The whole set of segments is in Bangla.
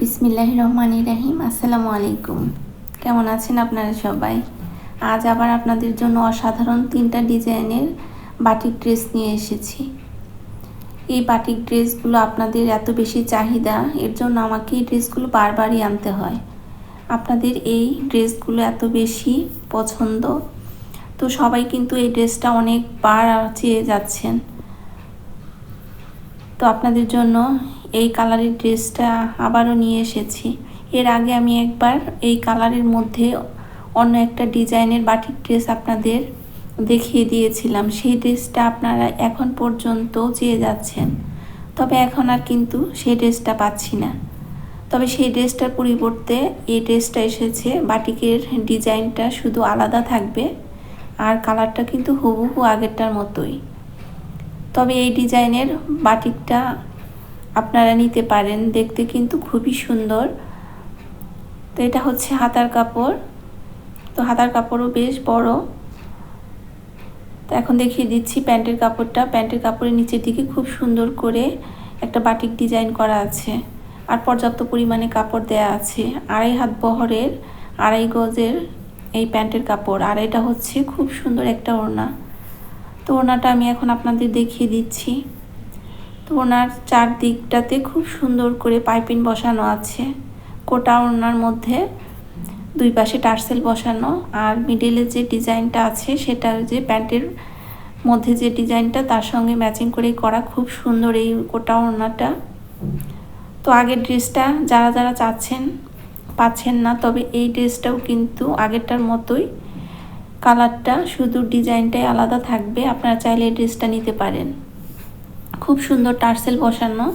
বিসমিল্লাহ রহমান রাহিম, আসসালামু আলাইকুম। কেমন আছেন আপনারা সবাই? আজ আবার আপনাদের জন্য অসাধারণ তিনটা ডিজাইনের বাটিক ড্রেস নিয়ে এসেছি। এই বাটিক ড্রেসগুলো আপনাদের এত বেশি চাহিদা, এর জন্য আমাকে এই ড্রেসগুলো বারবারই আনতে হয়। আপনাদের এই ড্রেসগুলো এত বেশি পছন্দ। তো সবাই কিন্তু এই ড্রেসটা অনেকবার চেয়ে যাচ্ছেন। তো আপনাদের জন্য এই কালারের ড্রেসটা আবারও নিয়ে এসেছি। এর আগে আমি একবার এই কালারের মধ্যে অন্য একটা ডিজাইনের বাটিক ড্রেস আপনাদের দেখিয়ে দিয়েছিলাম। সেই ড্রেসটা আপনারা এখন পর্যন্ত চেয়ে যাচ্ছেন। তবে এখন আর কিন্তু সেই ড্রেসটা পাচ্ছি না। তবে সেই ড্রেসটার পরিবর্তে এই ড্রেসটা এসেছে। বাটিকের ডিজাইনটা শুধু আলাদা থাকবে আর কালারটা কিন্তু হুবহু আগেরটার মতোই। তবে এই ডিজাইনের বাটিকটা আপনারা নিতে পারেন, দেখতে কিন্তু খুবই সুন্দর। তো এটা হচ্ছে হাতার কাপড়। তো হাতার কাপড়ও বেশ বড়। তো এখন দেখিয়ে দিচ্ছি প্যান্টের কাপড়টা। প্যান্টের কাপড়ের নিচের দিকে খুব সুন্দর করে একটা বাটিক ডিজাইন করা আছে। আর পর্যাপ্ত পরিমাণে কাপড় দেয়া আছে। আড়াই হাত বহরের, আড়াই গজের এই প্যান্টের কাপড়। আর এটা হচ্ছে খুব সুন্দর একটা ওড়না। তো ওড়নাটা আমি এখন আপনাদের দেখিয়ে দিচ্ছি। তো ওনার চারদিকটাতে খুব সুন্দর করে পাইপিং বসানো আছে। কোটা ওনার মধ্যে, দুই পাশে টার্সেল বসানো, আর মিডিলে যে ডিজাইনটা আছে সেটা যে প্যান্টের মধ্যে যে ডিজাইনটা, তার সঙ্গে ম্যাচিং করে করা খুব সুন্দর এই কোটা ওড়নাটা। তো আগের ড্রেসটা যারা যারা চাচ্ছেন, পাচ্ছেন না, তবে এই ড্রেসটাও কিন্তু আগেরটার মতোই কালারটা শুধু ডিজাইনটাই আলাদা থাকবে। আপনারা চাইলে এই ড্রেসটা নিতে পারেন। খুব সুন্দর টার্সেল বসানো।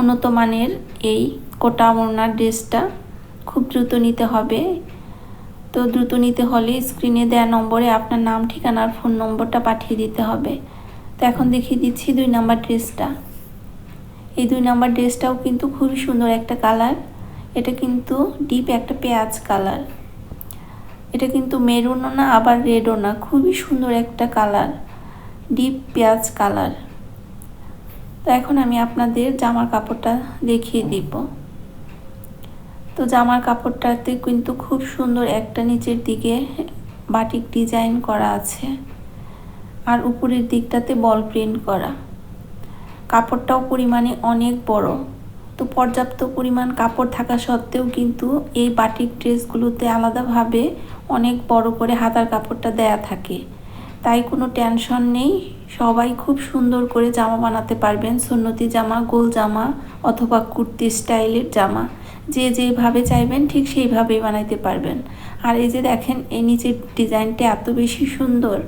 উন্নত মানের এই কোটা ওড়নার ড্রেসটা খুব দ্রুত নিতে হবে। তো দ্রুত নিতে হলে স্ক্রিনে দেওয়া নম্বরে আপনার নাম ঠিকানার ফোন নম্বরটা পাঠিয়ে দিতে হবে। তো এখন দেখিয়ে দিচ্ছি দুই নাম্বার ড্রেসটা। এই দুই নাম্বার ড্রেসটাও কিন্তু খুবই সুন্দর একটা কালার। এটা কিন্তু ডিপ একটা পেঁয়াজ কালার। এটা কিন্তু মেরুনও না, আবার রেডও না। খুবই সুন্দর একটা কালার। ডিপ পেঁয়াজ কালার। তো এখন আমি আপনাদের জামার কাপড়টা দেখিয়ে দিব। তো জামার কাপড়টাতে কিন্তু খুব সুন্দর একটা নিচের দিকে বাটিক ডিজাইন করা আছে আর উপরের দিকটাতে বল প্রিন্ট করা। কাপড়টাও পরিমাণে অনেক বড়। তো পর্যাপ্ত পরিমাণ কাপড় থাকা সত্ত্বেও কিন্তু এই বাটিক ড্রেসগুলোতে আলাদাভাবে অনেক বড় করে হাতার কাপড়টা দেয়া থাকে। তাই কোনো টেনশন নেই। সবাই খুব সুন্দর করে জামা বানাতে পারবেন, সুন্নতি জামা, গোল জামা অথবা কুর্তি স্টাইলের জামা। যে যেভাবে চাইবেন ঠিক সেইভাবেই বানাইতে পারবেন। আর এই যে দেখেন, এই নিচের ডিজাইনটা এত বেশি সুন্দর।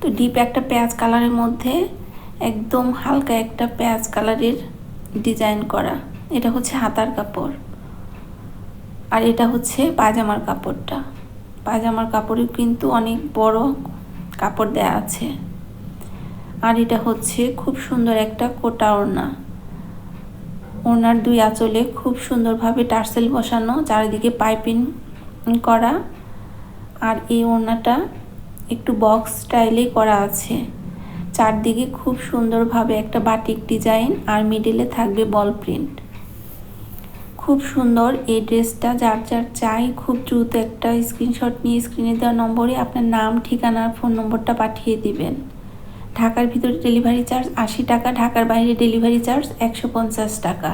তো ডিপ একটা পেঁয়াজ কালারের মধ্যে একদম হালকা একটা পেঁয়াজ কালারের ডিজাইন করা। এটা হচ্ছে হাতার কাপড়। আর এটা হচ্ছে পায়জামার কাপড়টা। পায়জামার কাপড়ে কিন্তু অনেক বড় কাপড় দেয়া আছে। আর এটা হচ্ছে খুব সুন্দর একটা কোটা ওড়না। ওনার দুই আঁচলে খুব সুন্দরভাবে টার্সেল বসানো, চারিদিকে পাইপিং করা। আর এই ওড়নাটা একটু বক্স স্টাইলে করা আছে। চারদিকে খুব সুন্দরভাবে একটা বাটিক ডিজাইন আর মিডিলে থাকবে বল প্রিন্ট। খুব সুন্দর এই ড্রেসটা, যার যার চাই খুব দ্রুত একটা স্ক্রিনশট নিয়ে স্ক্রিনে দেওয়া নম্বরে আপনার নাম, ঠিকানা ফোন নম্বরটা পাঠিয়ে দিবেন। ঢাকার ভিতরে ডেলিভারি চার্জ আশি টাকা, ঢাকার বাইরে ডেলিভারি চার্জ একশো পঞ্চাশ টাকা।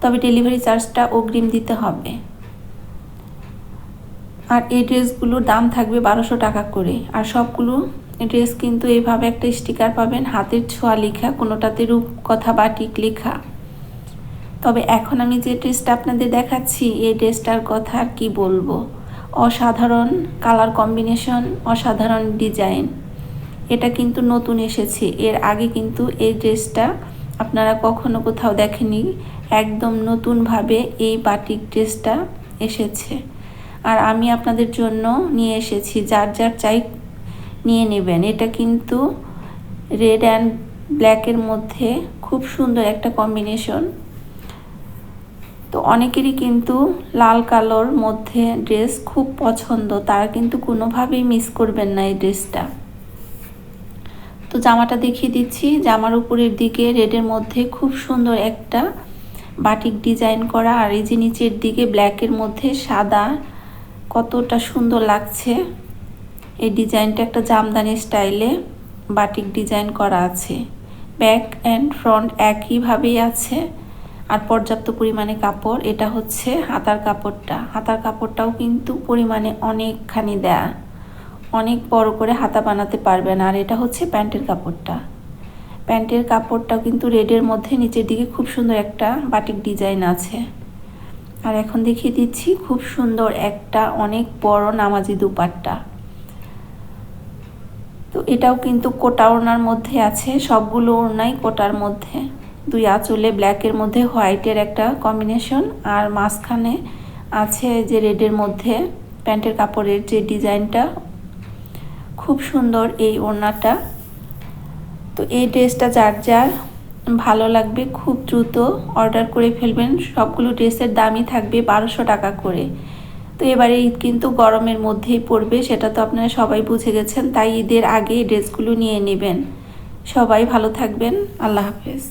তবে ডেলিভারি চার্জটা অগ্রিম দিতে হবে। আর এই ড্রেসগুলোর দাম থাকবে বারোশো টাকা করে। আর সবগুলো ড্রেস কিন্তু এইভাবে একটা স্টিকার পাবেন, হাতের ছোঁয়া লেখা, কোনোটাতে রূপ কথা বা টিক লেখা। তবে এখন আমি যে ড্রেসটা আপনাদের দেখাচ্ছি, এই ড্রেসটার কথা আর কি বলব? অসাধারণ কালার কম্বিনেশন অসাধারণ ডিজাইন এটা কিন্তু নতুন এসেছে। এর আগে কিন্তু এই ড্রেসটা আপনারা কখনো কোথাও দেখেনি। একদম নতুনভাবে এই বাটিক ড্রেসটা এসেছে। আর আমি আপনাদের জন্য নিয়ে এসেছি। যার যার চাই নিয়ে নেবেন। এটা কিন্তু রেড অ্যান্ড ব্ল্যাকের মধ্যে খুব সুন্দর একটা কম্বিনেশন তো অনেকেরই কিন্তু লাল কালোর মধ্যে ড্রেস খুব পছন্দ, তারা কিন্তু কোনোভাবেই মিস করবেন না এই ড্রেসটা তো জামাটা দেখিয়ে দিচ্ছি, জামার উপরের দিকে রেডের মধ্যে খুব সুন্দর একটা বাটিক ডিজাইন করা, আর এই যে নিচের দিকে ব্ল্যাকের মধ্যে সাদা কতটা সুন্দর লাগছে। এই ডিজাইনটা একটা জামদানি স্টাইলে বাটিক ডিজাইন করা আছে। ব্যাক অ্যান্ড ফ্রন্ট একইভাবেই আছে। আর পর্যাপ্ত পরিমাণে কাপড়, এটা হচ্ছে হাতার কাপড়টা। হাতার কাপড়টাও কিন্তু পরিমাণে অনেকখানি দেয়া। অনেক বড় করে হাতা বানাতে পারবেন আর এটা হচ্ছে প্যান্টের কাপড়টা। প্যান্টের কাপড়টাও কিন্তু রেডের মধ্যে, নিচের দিকে খুব সুন্দর একটা বাটিক ডিজাইন আছে। আর এখন দেখিয়ে দিচ্ছি খুব সুন্দর একটা অনেক বড় নামাজি দুপাট্টা। তো এটাও কিন্তু কোটা ওড়নার মধ্যে আছে, সবগুলো ওড়নাই কোটার মধ্যে। দুই আঁচলে ব্ল্যাকের মধ্যে হোয়াইটের একটা কম্বিনেশন আর মাঝখানে আছে যে রেডের মধ্যে প্যান্টের কাপড়ের যে ডিজাইনটা, খুব সুন্দর এই ওড়নাটা। তো এই ড্রেসটা যার যার ভালো লাগবে খুব দ্রুত অর্ডার করে ফেলবেন। সবগুলো ড্রেসের দামই থাকবে বারোশো টাকা করে। তো এবারে ঈদ কিন্তু গরমের মধ্যেই পড়বে, সেটা তো আপনারা সবাই বুঝে গেছেন, তাই ঈদের আগে ড্রেসগুলো নিয়ে নেবেন। সবাই ভালো থাকবেন, আল্লাহ হাফেজ।